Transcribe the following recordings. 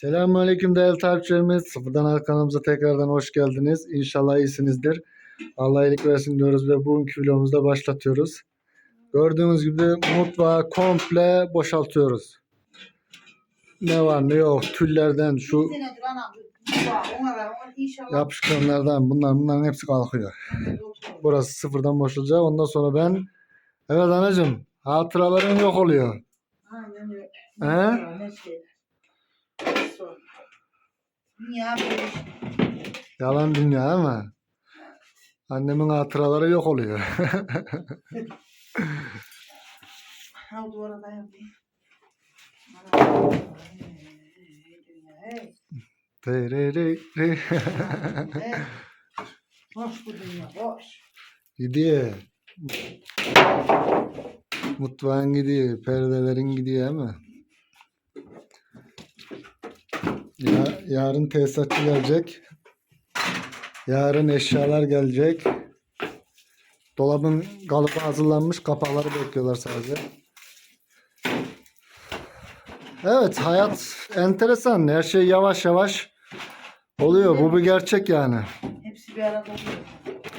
Selamünaleyküm değerli takipçilerimiz. Sıfırdan kanalımıza tekrardan hoş geldiniz. İnşallah iyisinizdir. Allah iyilik versin diyoruz ve bugünkü videomuzda başlatıyoruz. Gördüğünüz gibi mutfağı komple boşaltıyoruz. Ne var ne yok tüllerden şu yapışkanlardan bunlar bunların hepsi kalkıyor. Burası sıfırdan boşalacak. Ondan sonra ben evet anacığım hatıraların yok oluyor. Aynen öyle. He? Dünya böyle işte. Yalan dünya ama annemin hatıraları yok oluyor. Ha duvara dayanmayayım. Tererere. Boş bu dünya, boş. gidiyor. Mutfağın gidiyor, perdelerin gidiyor ama. Ya, yarın tesisatçı gelecek. Yarın eşyalar gelecek. Dolabın kalıbı hazırlanmış, kapakları bekliyorlar sadece. Evet, hayat enteresan. Her şey yavaş yavaş oluyor. Bu bir gerçek yani. Hepsi bir arada oluyor.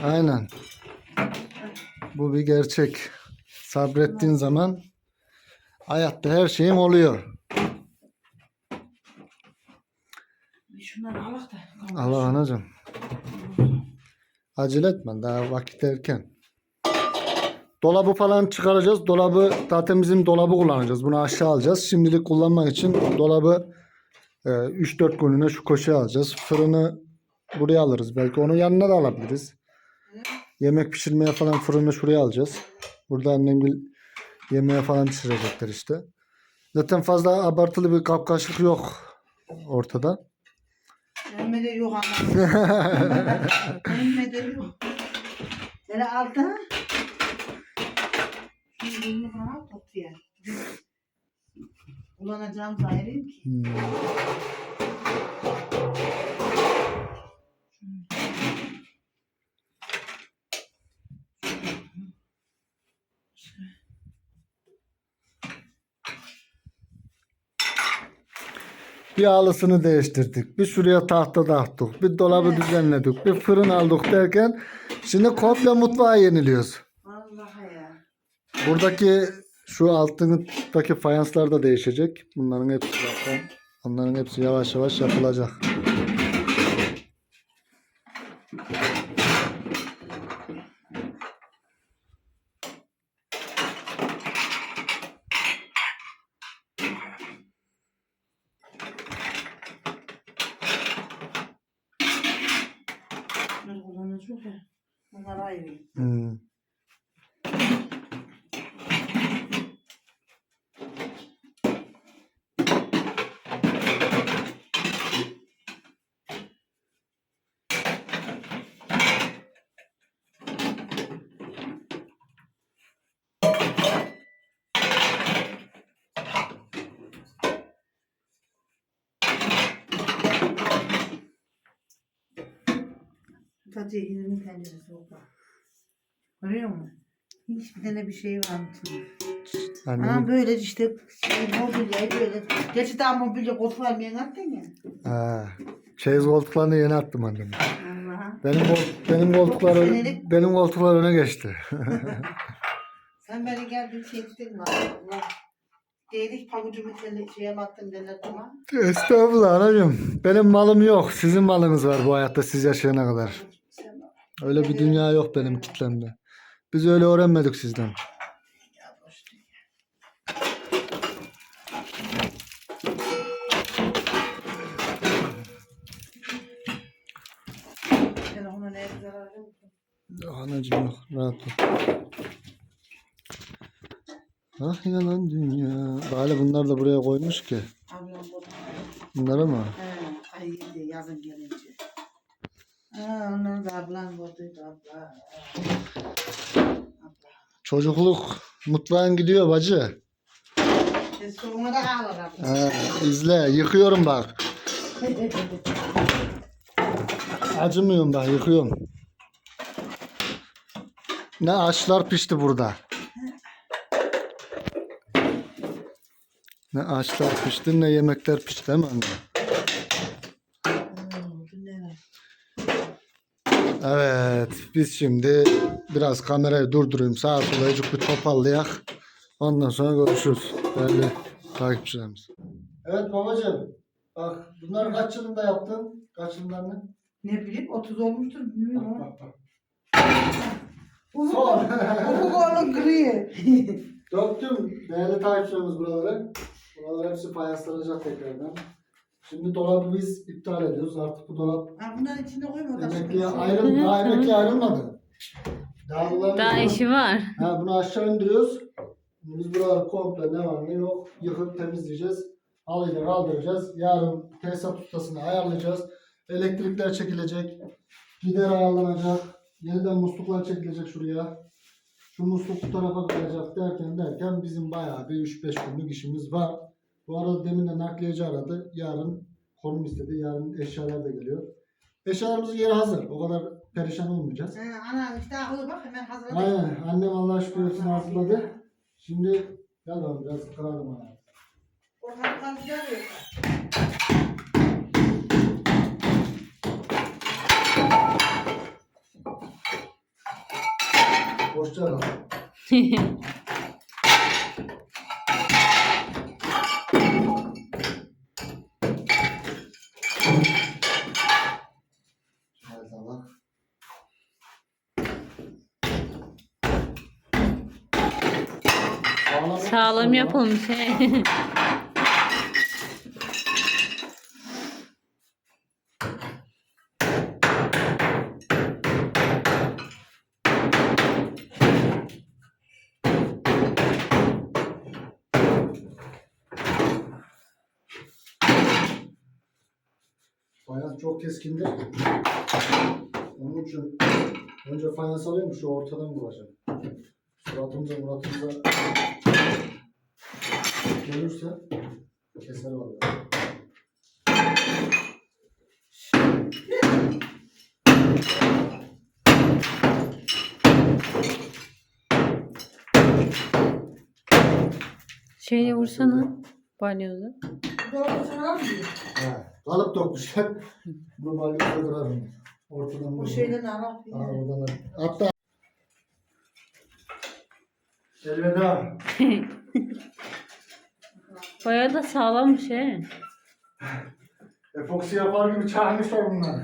Aynen. Bu bir gerçek. Sabrettiğin zaman hayatta her şeyin oluyor. Bir Allah anacığım. Acele etme daha vakit erken. Dolabı falan çıkaracağız. Dolabı zaten bizim dolabı kullanacağız. Bunu aşağı alacağız. Şimdilik kullanmak için dolabı e, 3-4 gününe şu koşuya alacağız. Fırını buraya alırız. Belki onun yanına da alabiliriz. Yemek pişirmeye falan fırını şuraya alacağız. Burada annem yemeğe falan pişirecekler işte. Zaten fazla abartılı bir kapkaçlık yok ortada. Elime de yok ama. Elime de yok. Hele alta. Şimdi elini falan topluyor. Kullanacağım zahiriyim ki. Hmm. Bir halısını değiştirdik. Bir şuraya tahta taktık. Bir dolabı düzenledik. Bir fırın aldık derken şimdi komple mutfağı yeniliyoruz. Vallahi ya. Buradaki şu altındaki fayanslar da değişecek. Bunların hepsi zaten onların hepsi yavaş yavaş yapılacak. Bunları kullanacak ya. Bunları Sadece elimin tenceresi o bak. Görüyor musun? Hiçbir tane bir şey var mı? Annem, Anam böyle işte şey, mobilyayı böyle. Gerçi daha mobilya koltuk vermeyen attın ya. ha, çeyiz koltuklarını yeni attım anneme. Allah'a. Benim benim koltuklar Senelik- benim koltuklar öne geçti. Sen beni geldin çektin mi? Allah. Değdik pabucumu şeye baktım derler ama. Estağfurullah anacığım. Benim malım yok. Sizin malınız var bu hayatta siz yaşayana kadar. Öyle bir dünya yok benim kitlemde. Biz öyle öğrenmedik sizden. Yok. Anacığım yok. Rahat ol. Ah yalan dünya. Bari bunlar da buraya koymuş ki. Ablam bu. Bunları mı? He, ay yazın gelince. Ha, onları da ablam buradaydı abla. Abla. Çocukluk mutfağın gidiyor bacı. E, sonra da ağlar abla. Ha, izle. Yıkıyorum bak. Acımıyorum bak. Yıkıyorum. Ne ağaçlar pişti burada. Ne ağaçlar pişti ne yemekler pişti değil mi anne? Evet biz şimdi biraz kamerayı durdurayım sağa sola bir toparlayak. Ondan sonra görüşürüz. Değerli takipçilerimiz. Evet babacığım. Bak bunları kaç yılında yaptın? Kaç yılında Ne bileyim 30 olmuştur bilmiyorum. Bak bak. Ufuk Son. Ufuk oğlum gri. Döktüm değerli takipçilerimiz buraları. Buralar hepsi fayanslanacak tekrardan. Şimdi dolabı biz iptal ediyoruz. Artık bu dolap Ha bunların içine koyma. o da emekliye ayrıl, daha emekliye ayrılmadı. Daha, bunların Daha bunu- işi var. Ha, bunu aşağı indiriyoruz. Biz buraları komple ne var ne yok yıkıp temizleyeceğiz. Halıyla kaldıracağız. Yarın tesisat ustasını ayarlayacağız. Elektrikler çekilecek. Gider ayarlanacak. Yeniden musluklar çekilecek şuraya. Şu musluk bu tarafa kalacak derken derken bizim bayağı bir 3-5 günlük işimiz var. Bu arada demin de nakliyeci aradı. Yarın konum istedi. Yarın eşyalar da geliyor. Eşyalarımızın yeri hazır. O kadar perişan olmayacağız. Ha, ana işte akıllı bak hemen hazırladı. Aynen. Annem Allah şükür hepsini hazırladı. Şimdi gel bakalım biraz kıralım ayağı. Ortalıktan güzel yok. Sağlam yapılmış. he. Fayans çok keskindi. Onun için önce fayans alayım şu ortadan vuracağım. Suratımıza muratımıza gelirse keser vallahi. Şöyle vursana. Balyozu. He, kalıp dokmuşlar. Bunu balyozda kırarım. Ortadan Bu şeyden Arap Ha, oradan. Hatta Elveda. Bayağı da sağlammış he. Epoksi yapar gibi çağırmışlar bunlar.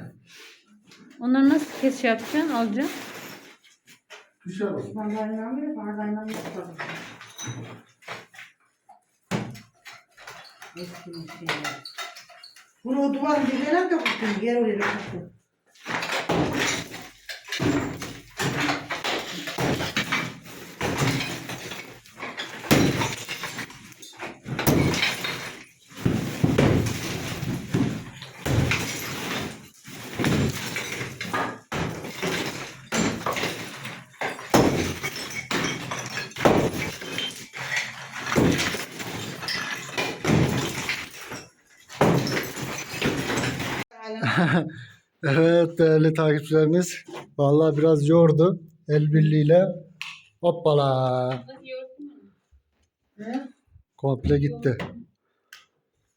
Onları nasıl kes yapacaksın? Alacaksın. Düşer o. Bardağıyla mı? Bardağıyla mı yapalım? Eski bir şey. Bunu o duvarın dibine döktüm. Gel oraya döktüm. Evet değerli takipçilerimiz. Vallahi biraz yordu. El birliğiyle. Hoppala. Komple gitti.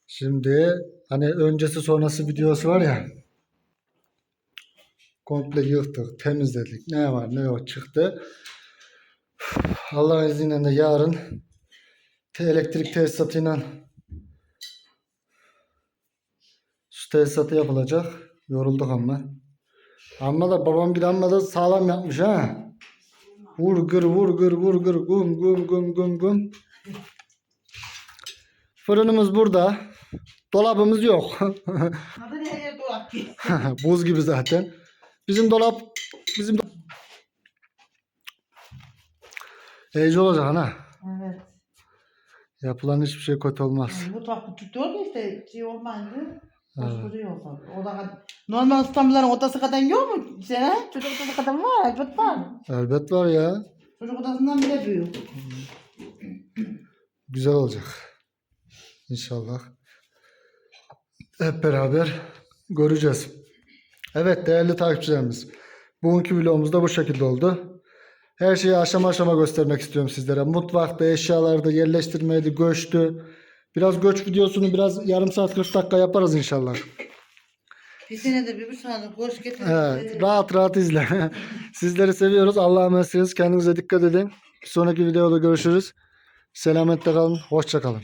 Şimdi hani öncesi sonrası videosu var ya. Komple yıktık, temizledik. Ne var ne yok çıktı. Allah'ın izniyle de yarın te- elektrik tesisatıyla su tesisatı yapılacak. Yorulduk ama. Amma da babam bir amma da sağlam yapmış ha. Vur gır vur gır vur gır gum gum gum gum gum. Fırınımız burada. Dolabımız yok. Buz gibi zaten. Bizim dolap bizim do- Heyecan olacak ana. Evet. Yapılan hiçbir şey kötü olmaz. Yani mutfak diyor ki işte şey olmayınca boş Evet. duruyor o da normal İstanbul'ların odası kadar yok mu? Sen çocuk odası kadar var, elbet var. Elbet var ya. Çocuk odasından bile büyük. Güzel olacak. İnşallah. Hep beraber göreceğiz. Evet değerli takipçilerimiz. Bugünkü vlogumuz da bu şekilde oldu. Her şeyi aşama aşama göstermek istiyorum sizlere. Mutfakta, eşyalarda, yerleştirmeydi, göçtü. Biraz göç videosunu biraz yarım saat 40 dakika yaparız inşallah. Bir sene de bir bir sandık getir. Evet, rahat rahat izle. Sizleri seviyoruz. Allah'a emanetsiniz. Kendinize dikkat edin. Bir sonraki videoda görüşürüz. Selametle kalın. Hoşça kalın.